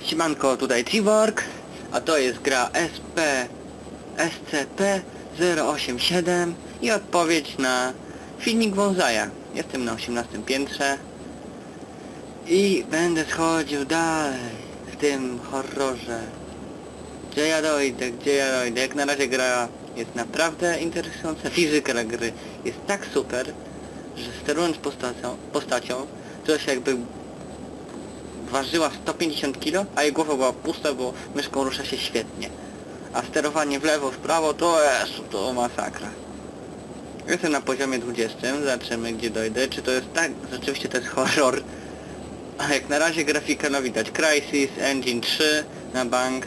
Siemanko, tutaj Cyborg, a to jest gra SP SCP-087 i odpowiedź na filmik Wązaja. Jestem na 18 piętrze i będę schodził dalej w tym horrorze. Gdzie ja dojdę, gdzie ja dojdę? Jak na razie gra jest naprawdę interesująca. Fizyka gry jest tak super, że sterując postacią, postacią to się jakby ważyła 150 kg, a jej głowa była pusta, bo myszką rusza się świetnie. A sterowanie w lewo, w prawo to jest, to masakra. Jestem na poziomie 20, zobaczymy gdzie dojdę, czy to jest tak, rzeczywiście to jest horror. A jak na razie grafika no widać, Crysis, Engine 3 na bank.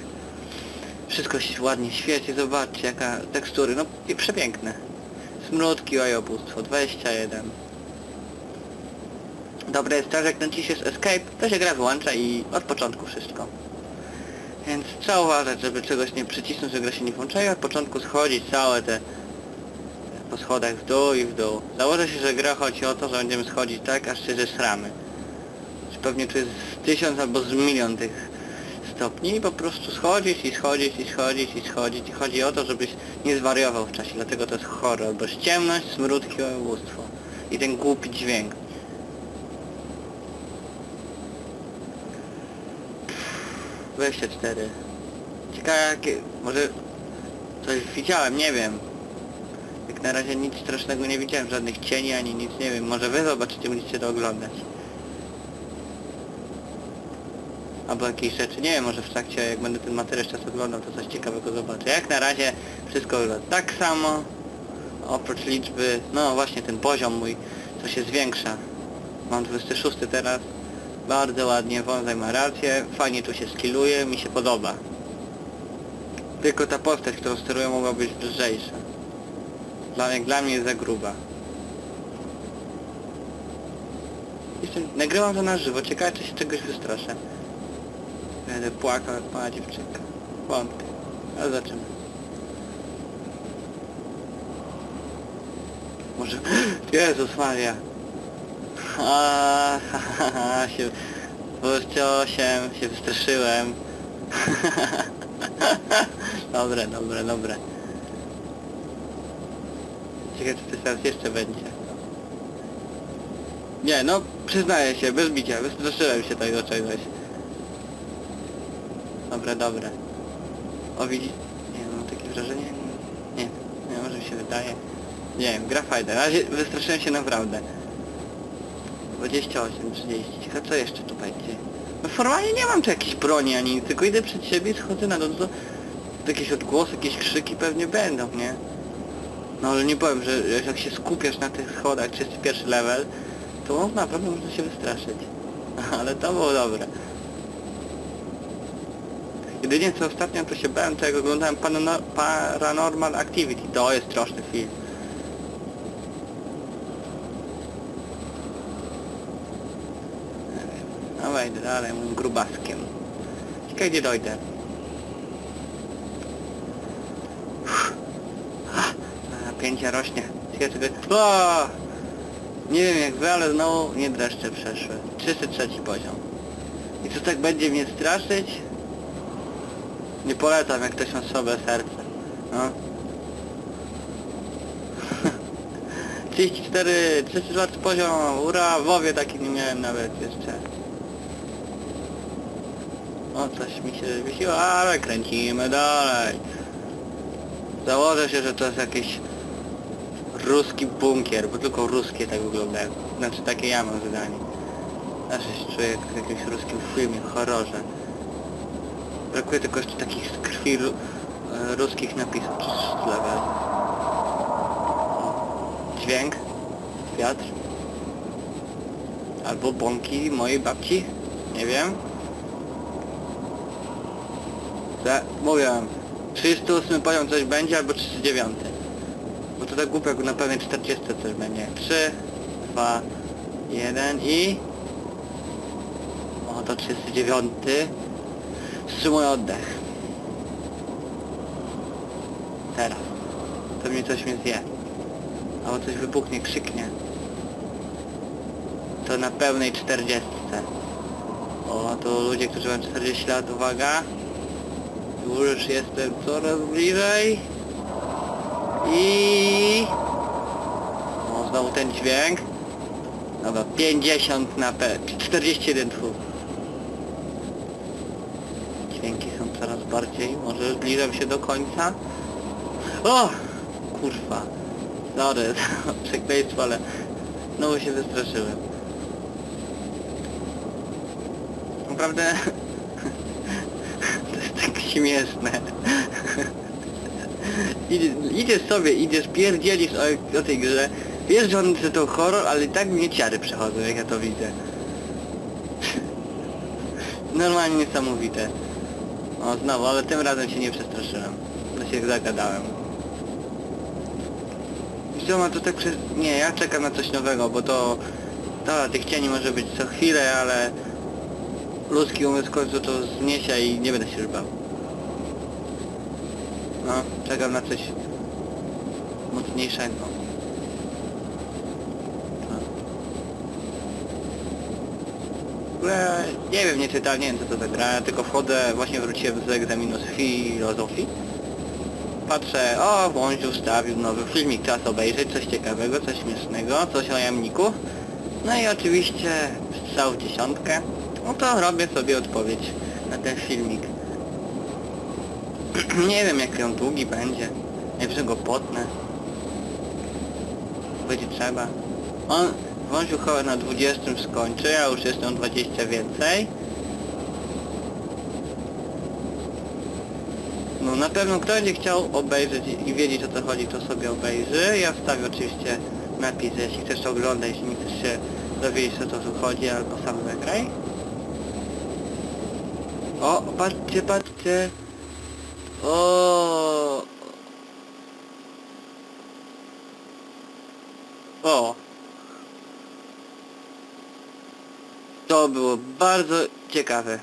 Wszystko się ładnie świeci, zobaczcie jaka tekstury, no i przepiękne. Smródki, ojobóstwo, 21. Dobre jest to, że jak naciśniesz escape, to się gra wyłącza i od początku wszystko. Więc trzeba uważać, żeby czegoś nie przycisnąć, że gra się nie włącza i od początku schodzić całe te po schodach w dół i w dół. Założę się, że gra chodzi o to, że będziemy schodzić tak, aż się zesramy. Że Pewnie tu jest z tysiąc albo z milion tych stopni i po prostu schodzić i schodzić i schodzić i schodzić i chodzi o to, żebyś nie zwariował w czasie, dlatego to jest horror, bo ciemność, smródki, ubóstwo i ten głupi dźwięk. 24. Ciekawe jakie... Może... Coś widziałem, nie wiem. Jak na razie nic strasznego nie widziałem, żadnych cieni ani nic, nie wiem. Może wy zobaczycie, będziecie to oglądać. Albo jakieś rzeczy, nie wiem, może w trakcie, jak będę ten materiał jeszcze oglądał, to coś ciekawego zobaczę. Jak na razie wszystko wygląda tak samo. Oprócz liczby, no właśnie ten poziom mój, co się zwiększa. Mam 26 teraz. Bardzo ładnie, Wązaj ma rację, fajnie tu się skilluje, mi się podoba. Tylko ta postać, którą steruję mogła być lżejsza. Dla, dla mnie jest za gruba. Jestem, nagrywam to na żywo, ciekawe czy się czegoś wystraszę. Będę płakał jak mała dziewczynka. Wątpię. Ale zobaczymy. Może... Jezus Maria. Ha, ha, ha, się... 28, się wystraszyłem. dobre, dobre, dobre. Ciekawe czy to teraz jeszcze będzie. Nie, no przyznaję się, bez bicia, wystraszyłem się tego czegoś. Dobre, dobre. O widzi... Nie mam takie wrażenie... Nie, nie, może mi się wydaje. Nie wiem, gra fajna. Na razie wystraszyłem się naprawdę. 28, 30. Ciekawe co jeszcze tu będzie. No formalnie nie mam tu jakiejś broni ani nic, tylko idę przed siebie i schodzę na dół, to, jakieś odgłosy, jakieś krzyki pewnie będą, nie? No ale nie powiem, że jak się skupiasz na tych schodach, 31 level, to naprawdę można się wystraszyć. Ale to było dobre. Jedynie co ostatnio to się bałem, to jak oglądałem Parano- Paranormal Activity. To jest straszny film. Nie wiem. Wejdę dalej moim grubaskiem. Ciekawe gdzie dojdę. Ah, Napięcie rośnie. Ciekawe czego... O! Nie wiem jak wy, ale znowu nie dreszcze przeszły. 303 poziom. I co tak będzie mnie straszyć? Nie polecam, jak ktoś ma słabe serce. No. 34, 34 poziom, ura, wowie taki nie miałem nawet jeszcze. O, coś mi się wysiło, ale kręcimy dalej. Założę się, że to jest jakiś ruski bunkier, bo tylko ruskie tak wyglądają. Znaczy takie ja mam zdanie. Zawsze się czuję jak w jakimś ruskim filmie, horrorze. Brakuje tylko jeszcze takich z krwi ru, e, ruskich napisów, czy. Dźwięk, wiatr. Albo bąki mojej babci, nie wiem. Za, mówię wam, 38 poziom coś będzie, albo 39. Bo to tak głupio, jak na pewnej 40 coś będzie. 3, 2, 1 i... O, to 39. Wstrzymuję oddech. Teraz. Pewnie coś mnie zje. Albo coś wybuchnie, krzyknie. To na pełnej 40. O, to ludzie, którzy mają 40 lat, uwaga. Już jestem coraz bliżej. I... O, znowu ten dźwięk. Dobra, 50 na P... 41 tfu. Dźwięki są coraz bardziej, może zbliżam się do końca. O! Kurwa. Sorry, przekleństwo, ale znowu się wystraszyłem. Naprawdę śmieszne. Idzie, idziesz sobie, idziesz, pierdzielisz o, o tej grze, wiesz, że on że to horror, ale i tak mnie ciary przechodzą, jak ja to widzę. Normalnie niesamowite. O, znowu, ale tym razem się nie przestraszyłem. To się zagadałem. I co ma to tak przez... Nie, ja czekam na coś nowego, bo to... To, tych cieni może być co chwilę, ale... Ludzki umysł w końcu to zniesie i nie będę się już bał. No, czekam na coś mocniejszego. Nie wiem, nie czytałem, nie wiem co to za gra, tylko wchodzę, właśnie wróciłem z egzaminu z filozofii. Patrzę, o, Wąziu wstawił nowy filmik, czas obejrzeć, coś ciekawego, coś śmiesznego, coś o jamniku. No i oczywiście strzał dziesiątkę. No to robię sobie odpowiedź na ten filmik. nie wiem jak on długi będzie. Najwyżej go potnę. Będzie trzeba. On, Wąziu chyba na 20 skończy, ja już jestem 20 więcej. No na pewno kto będzie chciał obejrzeć i wiedzieć o co chodzi, to sobie obejrzy. Ja wstawię oczywiście napis, jeśli chcesz to oglądać, jeśli nie chcesz się dowiedzieć o co tu chodzi, albo sam zagraj. O, patrzcie, patrzcie. O. O. To było bardzo ciekawe.